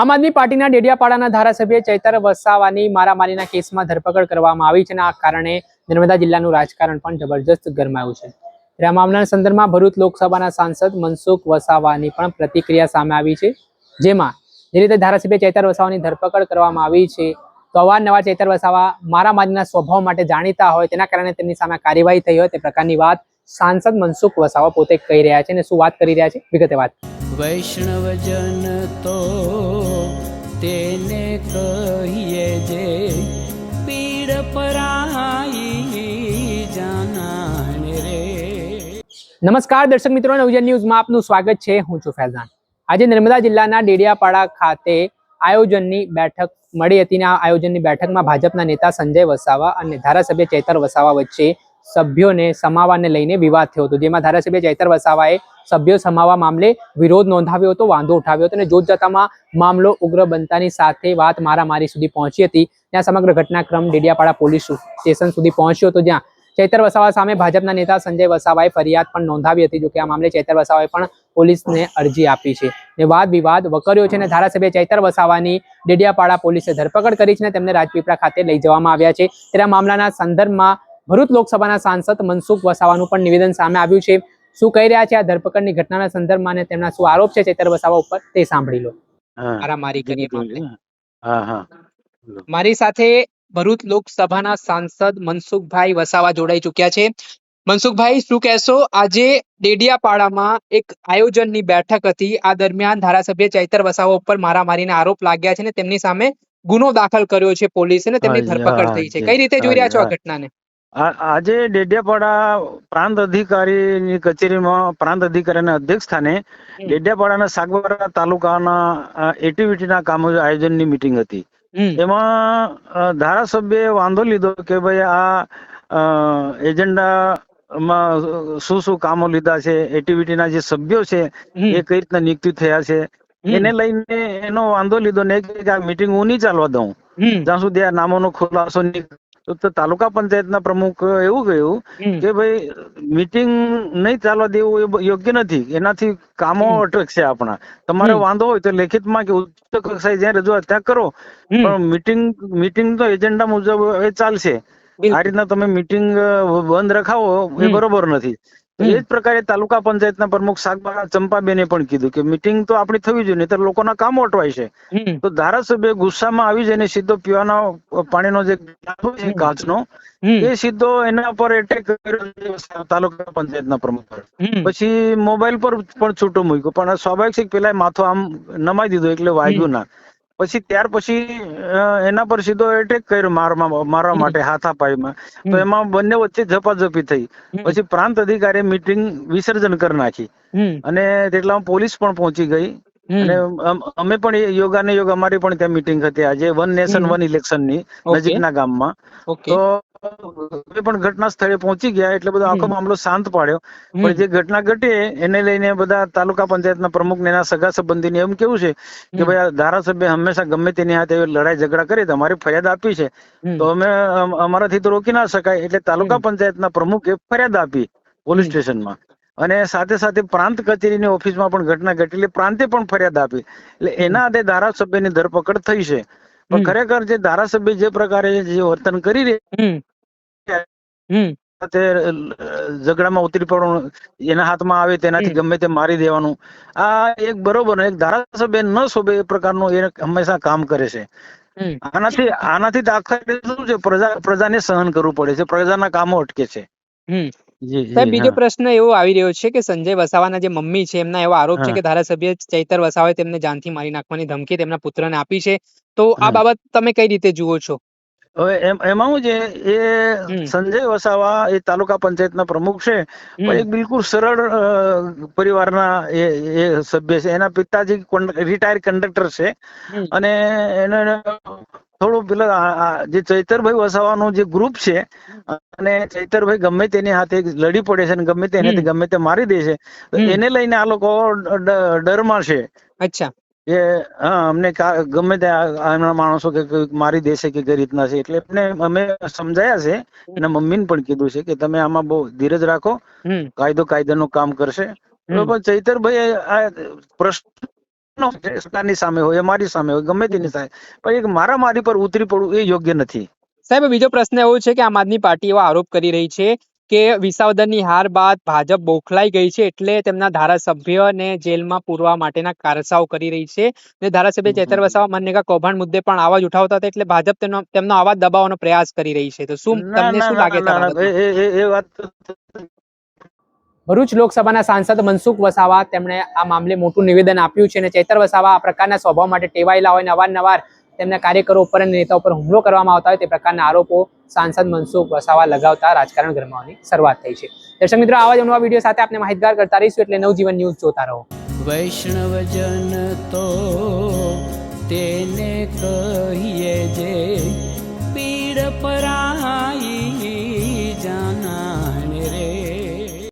આમ આદમી પાર્ટીના ડેડિયાપાડાના ધારાસભ્ય ચૈતર વસાવાની મારામારીના કેસમાં ધરપકડ કરવામાં આવી છે અને આ કારણે નર્મદા જિલ્લાનું રાજકારણ પણ જબરજસ્ત ગરમાયું છે. ત્યારે આ મામલાના સંદર્ભમાં ભરૂચ લોકસભાના સાંસદ મનસુખ વસાવાની પણ પ્રતિક્રિયા સામે આવી છે. જેમાં જે રીતે ધારાસભ્ય ચૈતર વસાવાની ધરપકડ કરવામાં આવી છે, તો અવારનવાર ચૈતર વસાવા મારામારીના સ્વભાવ માટે જાણીતા હોય તેના કારણે તેમની સામે કાર્યવાહી થઈ હોય તે પ્રકારની વાત સાંસદ મનસુખ વસાવા પોતે કહી રહ્યા છે અને શું વાત કરી રહ્યા છે? વિગતે વાત. વૈષ્ણવજન તો તેને કહીએ જે પીડ પરાઈ જાનાને રે. નમસ્કાર દર્શક મિત્રો, નવજન ન્યૂઝમાં આપનું સ્વાગત છે. હું છું ફૈઝાન. આજે નર્મદા જિલ્લાના ડેડિયાપાડા ખાતે આયોજનની બેઠક મળી હતી અને આ આયોજનની બેઠકમાં ભાજપના નેતા સંજય વસાવા અને ધારાસભ્ય ચેતર વસાવા વચ્ચે સભ્યોને સમાવાને લઈને વિવાદ થયો હતો. જેમાં ધારાસભ્ય ચૈતર વસાવાએ સભ્યો સમાવા મામલે વિરોધ નોંધાવ્યો હતો, વાંધો ઉઠાવ્યો હતો અને જોત જતામાં મામલો ઉગ્ર બનતાની સાથે વાત મારામારી સુધી પહોંચી હતી. ત્યાં સમગ્ર ઘટનાક્રમ ડેડિયાપાડા પોલીસ સ્ટેશન સુધી પહોંચ્યો હતો જ્યાં ચૈતર વસાવા સામે ભાજપના નેતા સંજય વસાવાએ ફરિયાદ પણ નોંધાવી હતી. જોકે આ મામલે ચૈતર વસાવાએ પણ પોલીસને અરજી આપી છે ને વાદ વિવાદ વકર્યો છે અને ધારાસભ્ય ચૈતર વસાવાની ડેડિયાપાડા પોલીસે ધરપકડ કરી છે અને તેમને રાજપીપળા ખાતે લઈ જવામાં આવ્યા છે. ત્યારે મામલાના સંદર્ભમાં ભરૂચ લોકસભાના સાંસદ મનસુખ વસાવાનું પણ નિવેદન સામે આવ્યું છે. શું કહી રહ્યા છે આ ધરપકડની ઘટનાના સંદર્ભમાં અને તેમના શું આરોપ છે ચેતર વસાવા ઉપર તે સાંભળી લો. મારામારી કરી મામલે મારી સાથે ભરૂચ લોકસભાના સાંસદ મનસુખભાઈ વસાવા જોડાઈ ચુક્યા છે. મનસુખભાઈ શું કહેશો? આજે ડેડિયાપાડામાં એક આયોજનની બેઠક હતી. આ દરમિયાન ધારાસભ્ય ચૈતર વસાવા ઉપર મારામારીના આરોપ લાગ્યા છે અને તેમની સામે ગુનો દાખલ કર્યો છે પોલીસે ને તેમની ધરપકડ થઈ છે. કઈ રીતે જોઈ રહ્યા છો આ ઘટનાને? આજે ડેડિયાપાડા પ્રાંત અધિકારીની કચેરીમાં પ્રાંત અધિકારીના અધ્યક્ષ સ્થાને ડેડિયાપાડાના સાગબારા તાલુકાના એક્ટિવિટીના કામો આયોજનની મિટિંગ હતી. એમાં ધારાસભ્યએ વાંધો લીધો કે ભાઈ આ એજન્ડામાં શું શું કામો લીધા છે એક્ટિવિટીના જે સભ્યો છે એ કઈ રીતના નિયુક્તિ થયા છે એને લઈને એનો વાંધો લીધો ને કે આ મિટિંગ હું નહીં ચાલવા દઉં. જ્યાં સુધી આ નામોનો ખુલાસો નહીં તો તાલુકા પંચાયતના પ્રમુખ એવું કહ્યું કે ભાઈ મીટિંગ નહીં ચાલવા દેવું એ યોગ્ય નથી. એનાથી કામો. અટકશે આપણા. તમારે વાંધો હોય તો લેખિતમાં કે ઉચ્ચ કક્ષાએ જ્યાં રજૂઆત ત્યાં કરો. પણ મીટિંગ મીટિંગ તો એજન્ડા મુજબ એ ચાલશે. આ રીતના તમે મીટિંગ બંધ રખાવો એ બરોબર નથી. એ જ પ્રકારે તાલુકા પંચાયતના પ્રમુખ શાકબારા ચંપાબેને પણ કીધું કે મીટિંગ તો આપણી થવી જોઈએ નહીં લોકોના કામ અટવાય છે. તો ધારાસભ્ય ગુસ્સામાં આવી જઈને સીધો પીવાના પાણીનો જે. કાચનો એ સીધો એના પર એટેક કર્યો તાલુકા પંચાયતના પ્રમુખ પર. પછી મોબાઈલ પર પણ છૂટો મૂક્યો પણ સ્વાભાવિક છે પેલા માથો આમ નમાઈ દીધો એટલે વાગ્યું ના. પછી ત્યાર પછી એના પર સીધો એટેક કર્યો મારવા મારવા. માટે હાથાપાઈમાં તો એમાં બંને વચ્ચે ઝપાઝપી થઈ. પછી પ્રાંત અધિકારી મીટિંગ વિસર્જન કરી નાખી. અને તેટલામાં પોલીસ પણ પહોંચી ગઈ. અને અમે પણ યોગા ને યોગ અમારી પણ ત્યાં મીટિંગ હતી આજે વન નેશન વન ઇલેક્શનની નજીકના ગામમાં. તો પણ ઘટના સ્થળે પહોંચી ગયા એટલે બધો આખો મામલો શાંત પાડ્યો. પણ જે ઘટના ઘટી એને લઈને બધા તાલુકા પંચાયતના પ્રમુખ ને એના સગા સંબંધીને એમ કેવું છે કે ભાઈ આ ધારાસભ્ય હંમેશા ગમે તેની હાથે લડાઈ ઝઘડા કરે તમારી ફરિયાદ આપી છે. તો અમે અમારાથી તો રોકી ના શકાય એટલે તાલુકા. પંચાયતના પ્રમુખે ફરિયાદ આપી પોલીસ. સ્ટેશનમાં. અને સાથે સાથે પ્રાંત કચેરીની ઓફિસમાં પણ ઘટના ઘટી એટલે પ્રાંતે પણ ફરિયાદ આપી. એટલે એના આધે ધારાસભ્યની ધરપકડ થઈ છે. પણ ખરેખર જે ધારાસભ્ય જે પ્રકારે જે વર્તન કરી રહ્યા તે ઝઘડામાં ઉતરી પડવાનું એના હાથમાં આવે તેનાથી ગમે તે મારી દેવાનું. આ એક બરોબર એક ધારાસભ્ય ન શોભે એ પ્રકારનું એ હંમેશા કામ કરે છે. આનાથી આનાથી તો આખરે શું છે પ્રજા પ્રજાને સહન કરવું પડે છે. પ્રજાના કામો અટકે છે. સાહેબ બીજો પ્રશ્ન એવો આવી રહ્યો છે કે સંજય વસાવાના જે મમ્મી છે એમના એવો આરોપ છે કે ધારાસભ્ય ચૈતર વસાવાએ તેમને જાનથી મારી નાખવાની ધમકી તેમના પુત્રને આપી છે. તો આ બાબત તમે કઈ રીતે જુઓ છો? હવે એમાં શું છે એ સંજય વસાવા એ તાલુકા પંચાયતના પ્રમુખ છે પણ એ એક બિલકુલ સરળ પરિવારના એ એ સભ્ય છે. એના પિતાજી રિટાયર કંડક્ટર છે. અને એને થોડું પેલા જે ચૈતરભાઈ વસાવાનું જે ગ્રુપ છે અને ચૈતરભાઈ ગમે તેની હાથે લડી પડે છે અને ગમે તેને ગમે તે મારી દે છે એને લઈને આ લોકો ડરમાં છે અચ્છા. કે હા અમને ગમે તે એમના માણસો કે મારી દેશે કે કઈ રીતના છે એટલે એમને અમે સમજાયા છે એના મમ્મીને પણ કીધું છે કે તમે આમાં બહુ ધીરજ રાખો કાયદો કાયદાનું કામ કરશે. ચૈતરભાઈ આ પ્રશ્ન સરકારની સામે હોય અમારી સામે હોય ગમે તેની સામે. પણ એક મારા મારી પર ઉતરી પડવું એ યોગ્ય નથી. સાહેબ બીજો પ્રશ્ન એવો છે કે આમ આદમી પાર્ટી એવો આરોપ કરી રહી છે કે વિસાવદરની હાર બાદ ભાજપ બોખલાઈ ગઈ છે એટલે તેમના ધારાસભ્યને જેલમાં પૂરવા માટેના કારસાઓ કરી રહી છે. ને ધારાસભ્ય ચેતર વસાવા મનરેગા કૌભાંડ મુદ્દે પણ અવાજ ઉઠાવતા હતા એટલે ભાજપ તેમનો તેમનો અવાજ દબાવવાનો પ્રયાસ કરી રહી છે. તો શું તમને શું લાગે ના, ના? એ- વાત ભરૂચ લોકસભાના સાંસદ મનસુખ વસાવા તેમણે આ મામલે મોટું નિવેદન આપ્યું છે અને ચેતર વસાવા આ પ્રકારના સ્વભાવ માટે ટેવાયેલા હોય અને અવારનવાર તેમના કાર્યકરો ઉપર અને નેતાઓ ઉપર હુમલો કરવામાં આવતા હોય તે પ્રકારના આરોપો સાંસદ મનસુખ વસાવા લગાવતા રાજકારણ ગરમાવાની શરૂઆત થઈ છે. દર્શક મિત્રો, આવા જ નવા વીડિયો સાથે આપણે માહિતગાર કરતા રહીશું એટલે નવજીવન ન્યૂઝ જોતા રહો. વૈષ્ણવજન તો તેને કહીએ જે